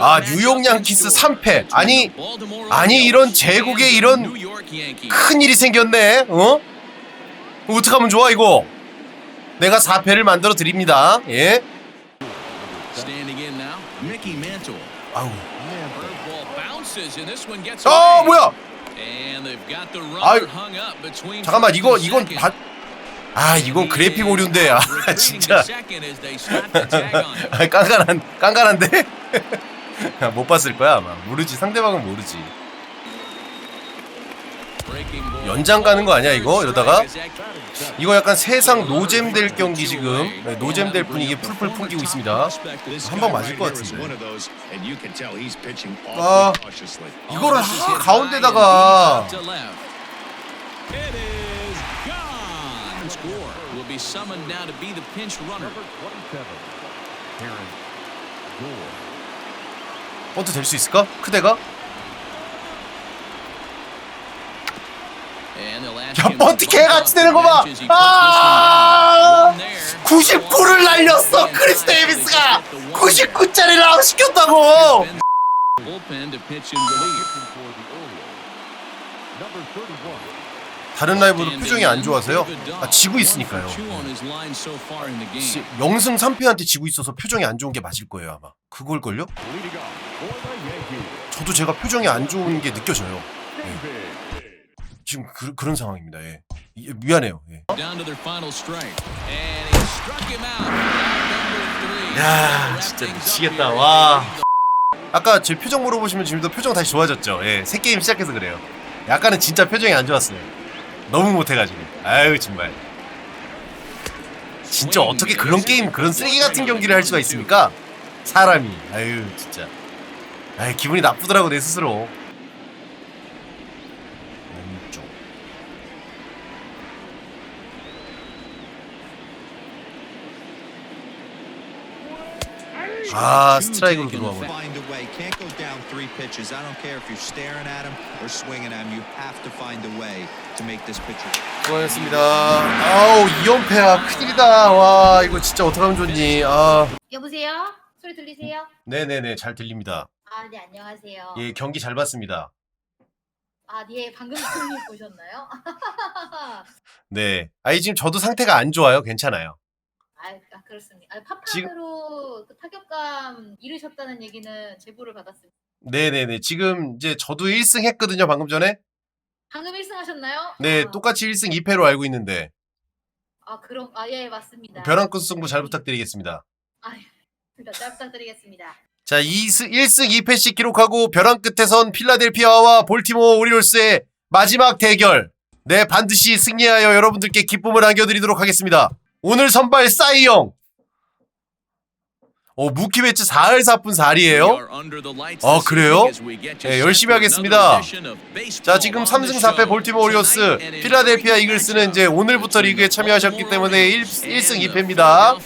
아 뉴욕 양키스 3패. 아니 아니 이런 제국에 이런 큰일이 생겼네 어? 어떡하면 좋아 이거? 내가 4패를 만들어 드립니다. 예? 아우. 어 뭐야? 아유, 잠깐만 이거 이건 바... 아 이건 그래픽 오류인데. 아 진짜. 아, 깐깐한 깐깐한데? 못 봤을 거야 아마. 모르지. 상대방은 모르지. 연장 가는 거 아니야 이거? 이러다가? 이거 약간 세상 노잼 될 경기 지금. 네, 노잼 될 분위기 풀풀 풍기고 있습니다. 한 방 맞을 것 같은데. 아 이거를 아, 가운데다가 be summoned now to be the pinch runner. 번트 될수 있을까? 크대가? And they'll ask 야 to 개같이 되는 거 봐! 아! 99를 날렸어 크리스 데이비스가 99짜리를 아웃 시켰다고 다른 라이브도 표정이 안 좋아서요? 아 지고 있으니까요. 시-. 영승 3패한테 지고 있어서 표정이 안 좋은 게 맞을 거예요 아마. 그걸걸요? 저도 제가 표정이 안 좋은 게 느껴져요. 예. 지금 그, 그런 상황입니다 예. 이- 미안해요 예. 야 진짜 미치겠다. 와. 아까 제 표정 물어보시면 지금도 표정 다시 좋아졌죠? 예, 새 게임 시작해서 그래요. 약간은 진짜 표정이 안 좋았어요 너무 못해가지고. 아유 정말. 진짜 어떻게 그런 게임 그런 쓰레기 같은 경기를 할 수가 있습니까? 사람이. 아유 진짜. 아유 기분이 나쁘더라고 내 스스로 왼쪽 아 스트라이크로 들어와 버려 Find a way. Can't go down three pitches. I don't care if you're staring at him or swinging at him. You have to find a way to make this pitcher. 수고하셨습니다. 아우 이연패야 큰일이다. 와 이거 진짜 어떻게 하면 좋니? 아 여보세요? 소리 들리세요? 네네네 잘 들립니다. 아, 네, 안녕하세요. 예 경기 잘 봤습니다. 아, 네, 방금 손님 보셨나요? 네. 아이 지금 저도 상태가 안 좋아요. 괜찮아요. 아, 아, 그렇습니다. 아, 파판으로 그 타격감 잃으셨다는 얘기는 제보를 받았습니다. 네네네 지금 이제 저도 1승 했거든요 방금 전에. 방금 1승 하셨나요? 네 아, 똑같이 1승 2패로 알고 있는데 아, 그럼, 아, 예, 맞습니다. 벼랑 끝 승부 잘 부탁드리겠습니다. 아, 예. 잘 부탁드리겠습니다. 자 2승 1승 2패씩 기록하고 벼랑 끝에선 필라델피아와 볼티모어 오리올스의 마지막 대결. 네 반드시 승리하여 여러분들께 기쁨을 안겨드리도록 하겠습니다. 오늘 선발 싸이영. 어 무키 배치 4할 4분 4리에요. 어 그래요? 네, 열심히 하겠습니다. 자 지금 3승 4패 볼티모어 오리오스 필라델피아 이글스는 이제 오늘부터 리그에 참여하셨기 때문에 1, 1승 2패입니다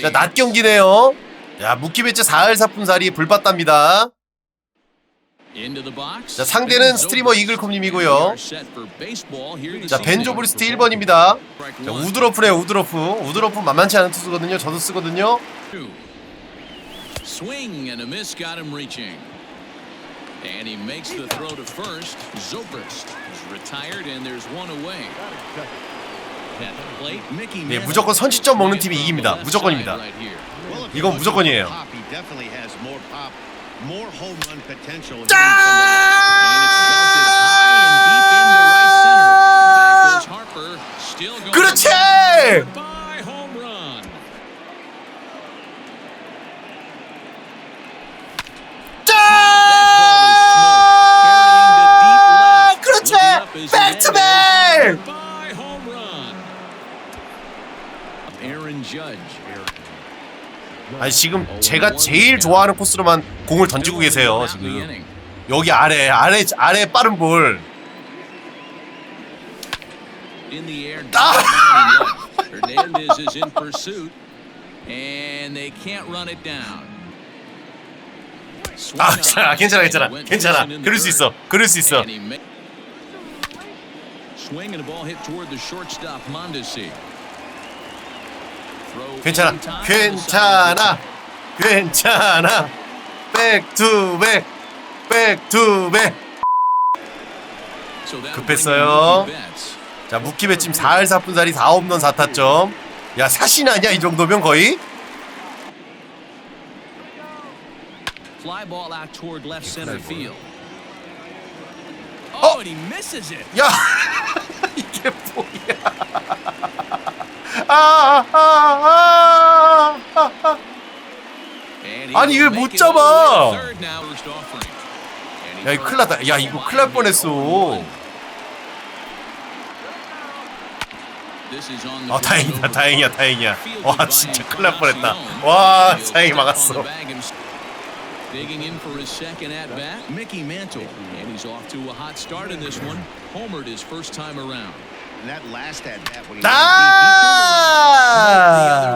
자 낮 경기네요 야 무키 배치 4할 4분 4리 불봤답니다 자 상대는 스트리머 이글콤님이고요. 자 벤조브리스트 1번입니다 자 우드로프네 우드로프 우드로프 만만치 않은 투수거든요 저도 쓰거든요 Swing and a miss got him reaching. And he makes the throw to first. Zobrist is retired and there's one away. At the plate, Mickey 네, 무조건 선취점 먹는 팀이 이깁니다. 무조건입니다. 이건 무조건이에요. The more home run potential. hitting And it's belted high and deep into right center. Back goes Harper, still going 그렇지! by home run. 아, 그렇지! 백투백! By home run. Aaron Judge. 아니 지금 제가 제일 좋아하는 코스로만 공을 던지고 계세요 지금 여기 아래 아래 아래 빠른 볼 Ah! Hernandez is in pursuit, and they can't run it down. 아 괜찮아 괜찮아 괜찮아 그럴 수. 있어 그럴 수 있어 And he ma- Swing and a ball hit toward the shortstop Mondesi. 괜찮아 괜찮아 괜찮아 백투백 백투백 급했어요. 자 무키 배침 4할 4분살이 4홈런 4타점 야 사신 아니야 이 정도면 거의. Oh! Oh, it. 야 이게 뭐야 아, 아, 아, 아. 아니, 이걸 못 잡아. 야 이거 큰일 났다 야 이거 큰일 날 뻔했어 아 다행이다 다행이야 다행이야 와 진짜 큰일 날 뻔했다. 와 the 막았어 bag himself. Digging in for his second at bat, Mickey Mantle, and he's off to a hot start in this one. Homered his first time around. And that last at bat when he The 아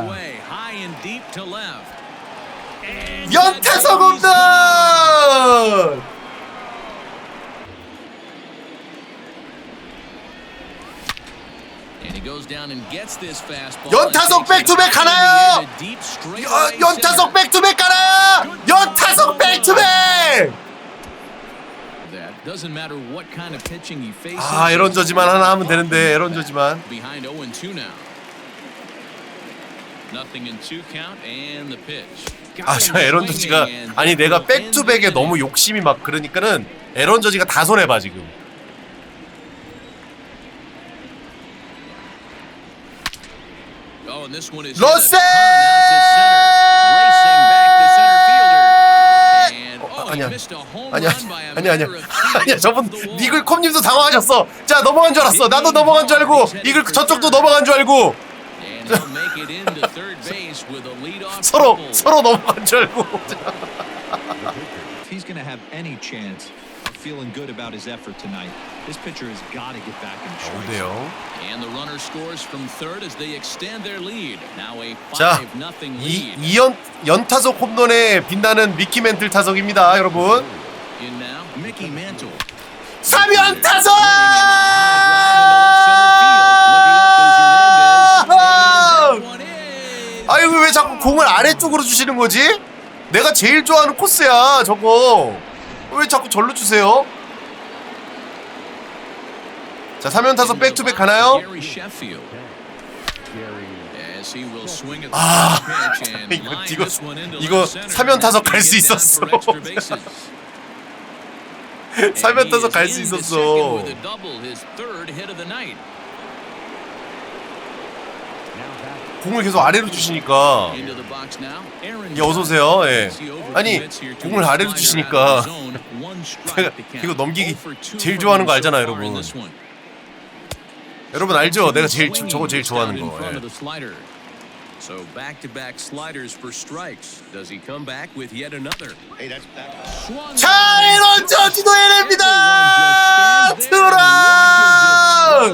other way, high and deep to left. And 연타석 홈런. 연타석 백투백 straight 연- 연타석. 백투백 가라 연타석 백투백 아 에런 저지만 하나 하면 되는데 에런 저지만. Behind 0 and 2 now. Nothing in two count and the pitch. 아저 에런 저지가 아니 내가 백투백에 너무 욕심이 막 그러니까는 에런 저지가 다 손해봐 지금. Oh, and this one is 로세! hit a ton out to center. Racing back the center fielder. And 어, oh, he 아니야. 아니야 아니야 아니야 아니야 저분 wall. 니글콤님도 당황하셨어 자 넘어간 줄 알았어 나도 넘어간 줄 알고 이글 저쪽도 넘어간 줄 알고 서로. 서로 넘어간 줄 알고 Feeling good about his effort tonight, this pitcher has got to get back in the And the runner scores from third as they extend their lead. Now a 자 5 nothing 이 lead. 이연 연타석 홈런에 빛나는 미키 멘틀 타석입니다 여러분 In now, Mickey Mantle. 3연 타석 아이고 왜 자꾸 공을 아래쪽으로 주시는 거지? 내가 제일 좋아하는 코스야 저거 왜 자꾸 절로 주세요? 자 3연 타석 백투백 가나요? 아, 이거- 이거- 이거 left center. 삼연 타석 Happy 갈수 있었어. for extra bases. 3연 타석 갈수 있었어 공을 계속 아래로 주시니까 예, 어서 오세요. 예. 아니 공을 아래로 주시니까 제가. 이거 넘기기 0 for 2 제일 좋아하는 거 알잖아요, in 여러분. 여러분 알죠? 내가 제일 저거 제일 좋아하는 거. 예. So back-to-back sliders for strikes. Does he come back with yet another? Hey, that's back. 자. 이런 저지도 해냅니다. 트라.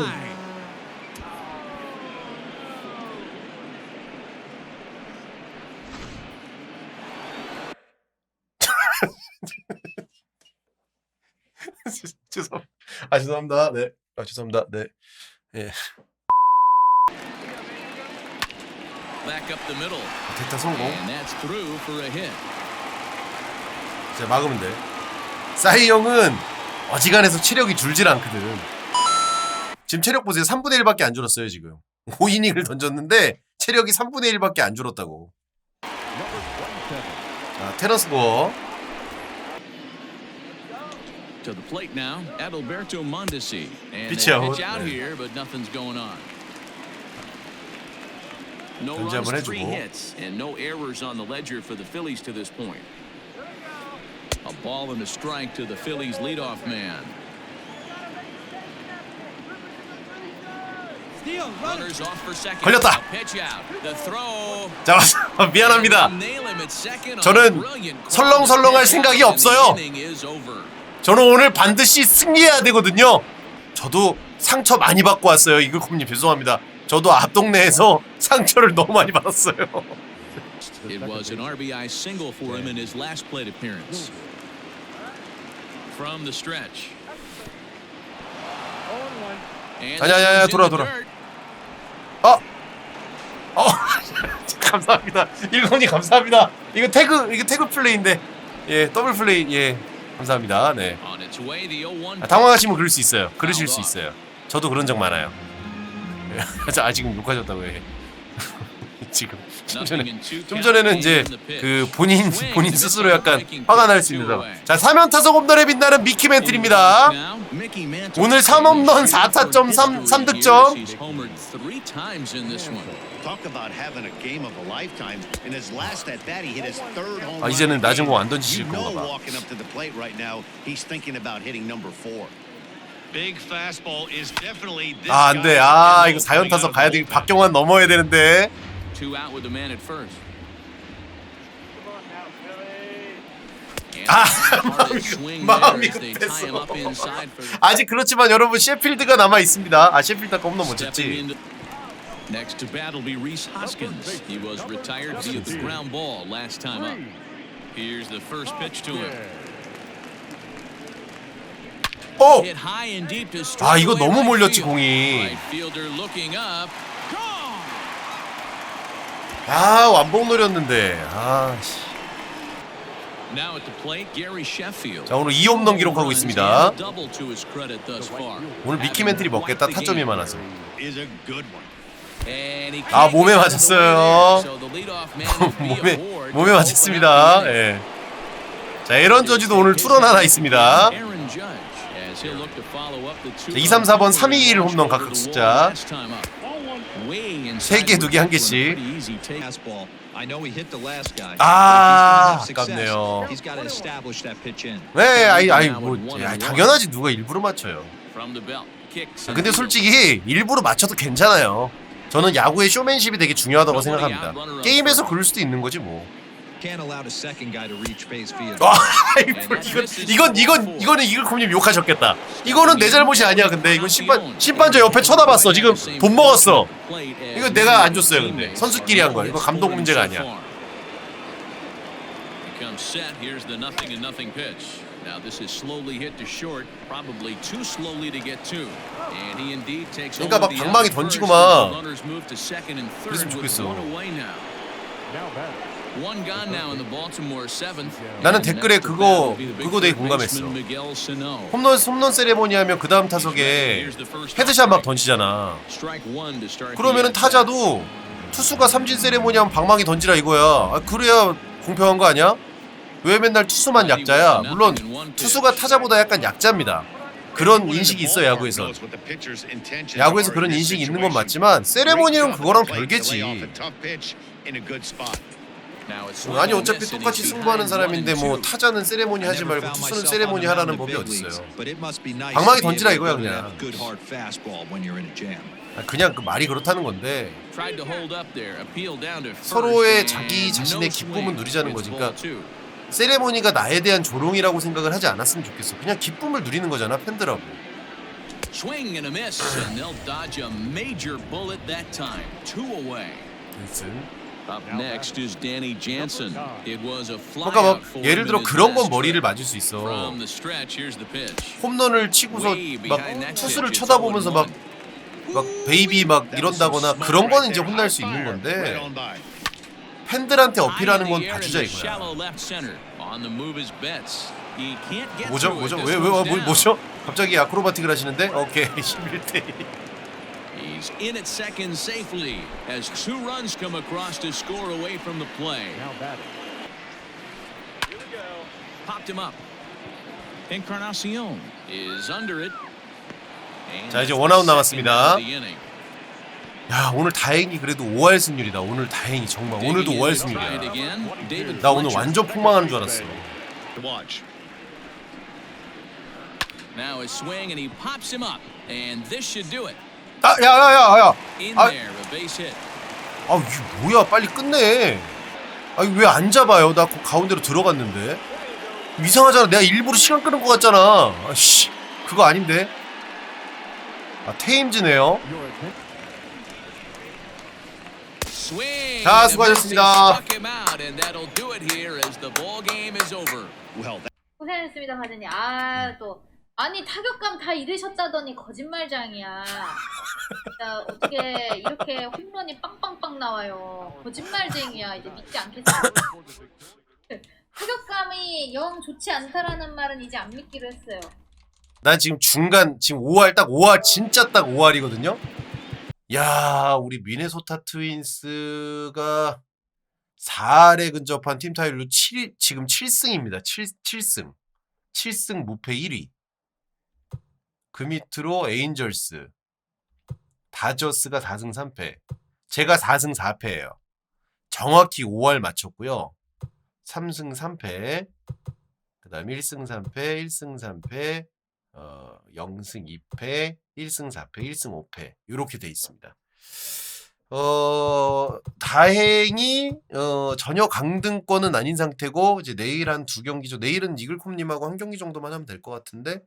죄송. 아 죄송합니다. 네. 아 죄송합니다. 네. 예. Back up the middle. 대타 성공. And that's through for a hit. 자 막으면 돼. 사이 형은 어지간해서 체력이 줄질 않거든. 지금 체력 보세요. 3분의 1밖에 안 줄었어요 지금. 5이닝을 던졌는데 체력이 3분의 1밖에 안 줄었다고. 자 테너스 고어. To the plate now, Adalberto Mondesi. And Pitch they out. pitch out 네. here, but nothing's going on. No 견제 runs, 한번 three 해주고. hits, and no errors on the ledger for the Phillies to this point. A ball and a strike to the Phillies leadoff man. Runners off for second. 걸렸다. Now Pitch out. The throw. 자 미안합니다. Nail him at second on a 저는 brilliant call. 설렁설렁할 생각이 And the 없어요. 저는 오늘 반드시 승리해야 되거든요. 저도 상처 많이 받고 왔어요. 이글콤님 죄송합니다. 저도 앞 동네에서 상처를 너무 많이 받았어요. It was an RBI single for him in his last plate appearance. From the stretch. And 아니야, 아니야, 아니야, this one's 돌아, 돌아. 어, 어, 감사합니다. 일본이 감사합니다. 이거 태그 이거 태그 플레이인데 예 더블 플레이 예 감사합니다. 네. On its way, the 0-1 아, 당황하시면 그럴 수 있어요. 그러실 수 있어요. 저도 그런 적 많아요. 예. 아 지금 욕하셨다고 해 지금 좀 전에 좀 전에는 이제 그 본인 본인 스스로 약간 화가 날 수 있는 상황 자 3연 타석 홈런에 빛나는 미키 멘틀입니다 오늘 3홈런 4타점 3, 3득점 He's homered three times in this one. Talk about having a game of a lifetime. In his last at bat, he hit his third home 아. 이제는 낮은. 공 안 던지실 건가 봐. 아 안돼 아 이거 4연 타석 가야 돼 박경환 넘어야 되는데 Two out with the man at first. 아, 마음이 급했어. 아직 그렇지만 여러분 셰필드가 남아 있습니다 아 셰필드 아까 홈런 못 쳤지 Next to bat will be Reese Hoskins. He was retired via the ground ball last time up. Here's the first pitch to him. 어! To 아 이거 너무 몰렸지. 공이 Right fielder looking up. 아 완봉 노렸는데 아 씨. Now at the plate, Gary Sheffield. 자 오늘 2홈런 기록하고 있습니다. 오늘 미키 멘틀이 먹겠다 타점이 많아서 아, 몸에 맞았어요. 몸에 몸에 맞았습니다. 예. 자 에런 저지도 오늘 투런 하나 있습니다 자, 2, 3, 4번 3, 2, 1 홈런 각각 숫자. 세 개, 두개한 개씩. 아, 아깝네요. 네 아이 아이 뭐 야, 당연하지. 누가 일부러 맞춰요. 아, 근데 솔직히 일부러 맞춰도 괜찮아요. 저는 야구의 쇼맨십이 되게 중요하다고 생각합니다. 게임에서 그럴 수도 있는 거지 뭐 Can't allow the second guy to reach base field. 와, 이거, 이건 이건 이건 이거는 이글콤님 욕하셨겠다. 이거는 내 잘못이 아니야. 근데 이건 심판 심판저 옆에 쳐다봤어. 지금 돈 먹었어. 이거 내가 안 줬어요. 근데 선수끼리 한 거야. 이거 감독 문제가 아니야. Becomes set. Here's the nothing and nothing pitch. Now this is slowly hit to short, probably too slowly to get to. And he indeed takes 그러니까 over 막 the 방망이 던지고 막 the runners move to second and third 그랬으면 with 좋겠어. one away now. One 나는 댓글에 그거- 그거 되게 공감했어. 홈런 홈런 세레모니 하면 그 다음 타석에 헤드샷 막 던지잖아. 그러면은. 타자도 투수가 삼진 세레모니 하면 방망이 던지라 이거야. 아, 그래야 공평한 거 아니야? 왜 맨날 투수만 약자야? 물론 투수가 타자보다 약간 약자입니다. 그런 인식이 있어 야구에서. 야구에서 그런 인식이 있는 건 맞지만 세레모니는 그거랑 별개지. 아니 어차피 똑같이 승부하는 사람인데 뭐. 타자는 세레모니 하지 말고 투수는 세레모니 하라는 법이 어딨어요. 방망이 던지라 이거야, 그냥. 아, 그냥 그 말이 그렇다는 건데 서로의 자기 자신의 기쁨은. 누리자는 거지. 그러니까. 세레모니가 나에 대한 조롱이라고 생각을 하지 않았으면 좋겠어. 그냥 기쁨을 누리는 거잖아 팬들하고. Swing and a miss, and they'll dodge a major bullet that time. Two away. 윌슨. Up next is Danny Jansen. It was a 그러니까 막 예를 들어 그런 건 머리를. 맞을 수 있어. 홈런을 치고서 막 투수를 쳐다보면서 0-1. 막막 베이비 막 이런다거나 그런 거는 이제 혼날 수 있는 건데 팬들한테 어필하는 건 봐주자 이거야. 뭐죠? 뭐죠? 왜, 왜, 뭐. 뭐죠? 갑자기 아크로바틱을 하시는데? 오케이, 11대 He's in at second safely as two runs come across to score away from the play. Popped him up. Encarnacion is under it. 자, 이제 원아웃 남았습니다. 야, 오늘 다행히 그래도 5할 승률이다. 오늘 다행히 정말 오늘도 Digging 5할 in to try it 승률이야. 나 오늘. 완전 폭망하는 줄 알았어. Now his swing and he pops him up. And this should do it. 아, 야, 야, 야, 야. 아. 아, 이게 뭐야? 빨리 끝내. 아, 왜안 잡아요? 나그 가운데로 들어갔는데. 이상하잖아. 내가 일부러 시간 끄는 것 같잖아. 아씨, 그거 아닌데. 아, 테임즈네요. 자, 수고하셨습니다. 고생했습니다, 바드님. 아, 또. 아니, 타격감 다 잃으셨다더니 거짓말장이야. 진짜 어떻게 이렇게 홈런이 빵빵빵 나와요. 거짓말쟁이야. 이제 믿지 않겠어. 타격감이 영 좋지 않다라는 말은 이제 안 믿기로 했어요. 난 지금 중간 지금 5할 딱 5할 진짜 딱 5할이거든요. 야, 우리 미네소타 트윈스가 4할에 근접한 팀 타율로 7 지금 7승입니다. 7 7승. 7승 무패 1위. 그 밑으로 에인절스. 다저스가 4승 3패. 제가 4승 4패예요. 정확히 5할 맞췄고요. 3승 3패. 그다음에 1승 3패, 1승 3패, 어, 0승 2패, 1승 4패, 1승 5패 이렇게 돼 있습니다. 어, 다행히 어, 전혀 강등권은 아닌 상태고 이제 내일 한 두 경기죠. 내일은 이글콤님하고 한 경기 정도만 하면 될 것 같은데